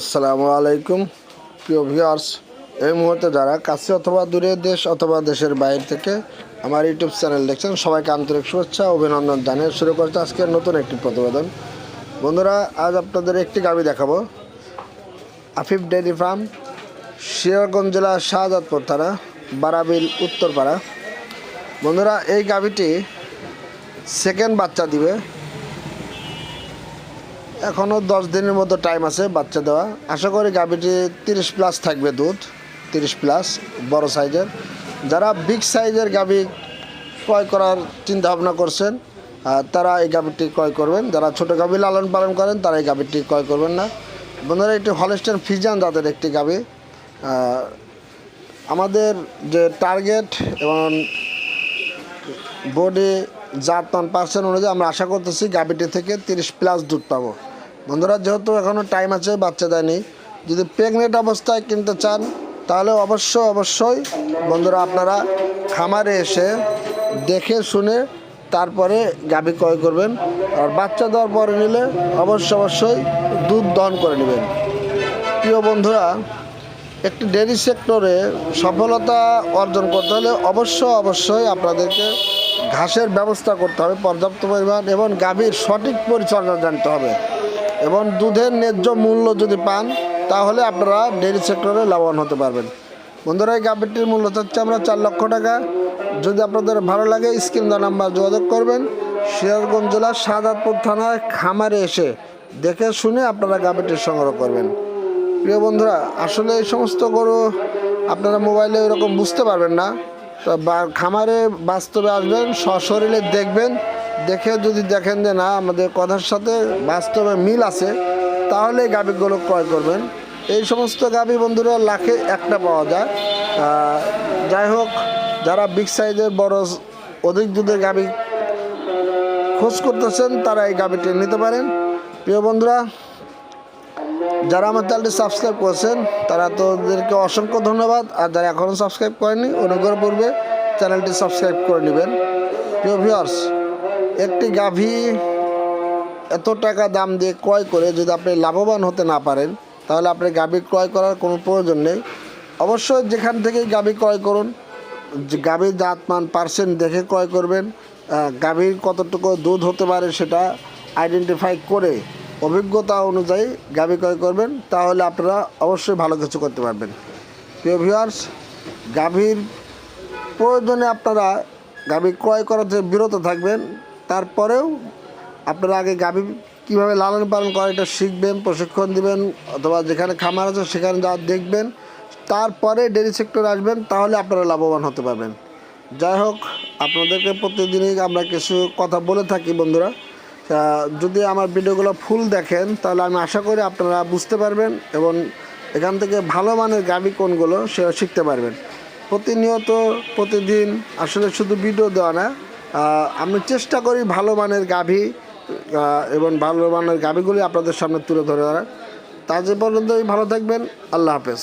আসসালামু আলাইকুম। প্রিয় ভিউয়ার্স এই মুহূর্তে যারা কাছে অথবা দূরে দেশ অথবা দেশের বাইরে থেকে আমার ইউটিউব চ্যানেল দেখছেন, সবাইকে আন্তরিক শুভেচ্ছা, অভিনন্দন জানিয়ে শুরু করছে আজকের নতুন একটি প্রতিবেদন। বন্ধুরা, আজ আপনাদের একটি গাবি দেখাবো। আফিফ ডেয়ারি ফার্ম শিয়ারগঞ্জ জেলা শাহজাদপুর থানা, বারাবিল, উত্তরপাড়া। বন্ধুরা, এই গাবিটি সেকেন্ড বাচ্চা দিবে। এখনও দশ দিনের মতো টাইম আছে বাচ্চা দেওয়া। আশা করি গাভীটি তিরিশ প্লাস থাকবে দুধ, তিরিশ প্লাস বড় সাইজের যারা বিগ সাইজের গাভী ক্রয় করার চিন্তা ভাবনা করছেন তারা এই গাভীটি ক্রয় করবেন। যারা ছোটো গাভী লালন পালন করেন, তারা এই গাভীটি ক্রয় করবেন না। বন্ধুরা একটি হলস্টেন ফিজান জাতের একটি গাভী। আমাদের যে টার্গেট এবং বডি জাত মান পার্সেন্ট অনুযায়ী আমরা আশা করতেছি গাভিটি থেকে তিরিশ প্লাস দুধ পাবো। বন্ধুরা, যেহেতু এখনও টাইম আছে, বাচ্চা দেয়নি, যদি প্রেগনেন্ট অবস্থায় কিনতে চান, তাহলে অবশ্যই অবশ্যই বন্ধুরা আপনারা খামারে এসে দেখে শুনে তারপরে গাভী ক্রয় করবেন। আর বাচ্চা দেওয়ার পরে নিলে অবশ্য অবশ্যই দুধ দহন করে নেবেন। প্রিয় বন্ধুরা, একটি ডেয়ারি সেক্টরে সফলতা অর্জন করতে হলে অবশ্য অবশ্যই আপনাদেরকে ঘাসের ব্যবস্থা করতে হবে, পর্যাপ্ত পরিমাণ এবং গাভীর সঠিক পরিচর্যা জানতে হবে। এবং দুধের ন্যায্য মূল্য যদি পান, তাহলে আপনারা ডেয়ারি সেক্টরে লাভবান হতে পারবেন। বন্ধুরা, এই গাভীটির মূল্য চাচ্ছে আমরা চার লক্ষ টাকা। যদি আপনাদের ভালো লাগে, স্ক্রিন দেওয়া নাম্বার যোগাযোগ করবেন। সিরাজগঞ্জ জেলার শাহজাদপুর থানায় খামারে এসে দেখে শুনে আপনারা গাভীটি সংগ্রহ করবেন। প্রিয় বন্ধুরা, আসলে এই সমস্ত গরু আপনারা মোবাইলে এরকম বুঝতে পারবেন না। খামারে বাস্তবে আসবেন, সশরীরে দেখবেন। দেখে যদি দেখেন যে না, আমাদের কথার সাথে বাস্তবে মিল আছে তাহলে গাভীগুলো ক্রয় করবেন। এই সমস্ত গাভী বন্ধুরা, লাখে একটা পাওয়া যায়। যাই হোক, যারা বিগ সাইজের বড়, অধিক দুধের গাভী খোঁজ করতেছেন, তারা এই গাভীটি নিতে পারেন। প্রিয় বন্ধুরা, যারা আমার চ্যানেলটি সাবস্ক্রাইব করেছেন, তারা তোদেরকে অসংখ্য ধন্যবাদ। আর যারা এখনও সাবস্ক্রাইব করেনি অনুগ্রহ পূর্বে চ্যানেলটি সাবস্ক্রাইব করে নেবেন। প্রিয় ভিউয়ার্স একটি গাভী এত টাকা দাম দিয়ে ক্রয় করে যদি আপনি লাভবান হতে না পারেন, তাহলে আপনি গাভী ক্রয় করার কোনো প্রয়োজন নেই। অবশ্যই যেখান থেকেই গাভী ক্রয় করুন গাভীর জাতমান পার্সেন্ট দেখে ক্রয় করবেন গাভীর কতটুকু দুধ হতে পারে সেটা আইডেন্টিফাই করে অভিজ্ঞতা অনুযায়ী গাভী ক্রয় করবেন, তাহলে আপনারা অবশ্যই ভালো কিছু করতে পারবেন। প্রিয় ভিউয়ার্স গাভীর প্রয়োজনে আপনারা গাভী ক্রয় করা থেকে বিরত থাকবেন তারপরেও আপনারা আগে গাভী কীভাবে লালন পালন করে এটা শিখবেন, প্রশিক্ষণ দিবেন, অথবা যেখানে খামার আছে সেখানে যা দেখবেন, তারপরে ডেয়ারি সেক্টর আসবেন, তাহলে আপনারা লাভবান হতে পারবেন। যাই হোক, আপনাদেরকে প্রতিদিনই আমরা কিছু কথা বলে থাকি বন্ধুরা। যদি আমার ভিডিওগুলো ফুল দেখেন, তাহলে আমি আশা করি আপনারা বুঝতে পারবেন এবং এখান থেকে ভালো মানের গাভী কোনগুলো সেটা শিখতে পারবেন। প্রতিনিয়ত, প্রতিদিন, আসলে শুধু ভিডিও দেওয়া না আমি চেষ্টা করি ভালো মানের গাভী এবং ভালো মানের গাভীগুলি আপনাদের সামনে তুলে ধরে ধরার। তা যে পর্যন্তই ভালো থাকবেন, আল্লাহ হাফেজ।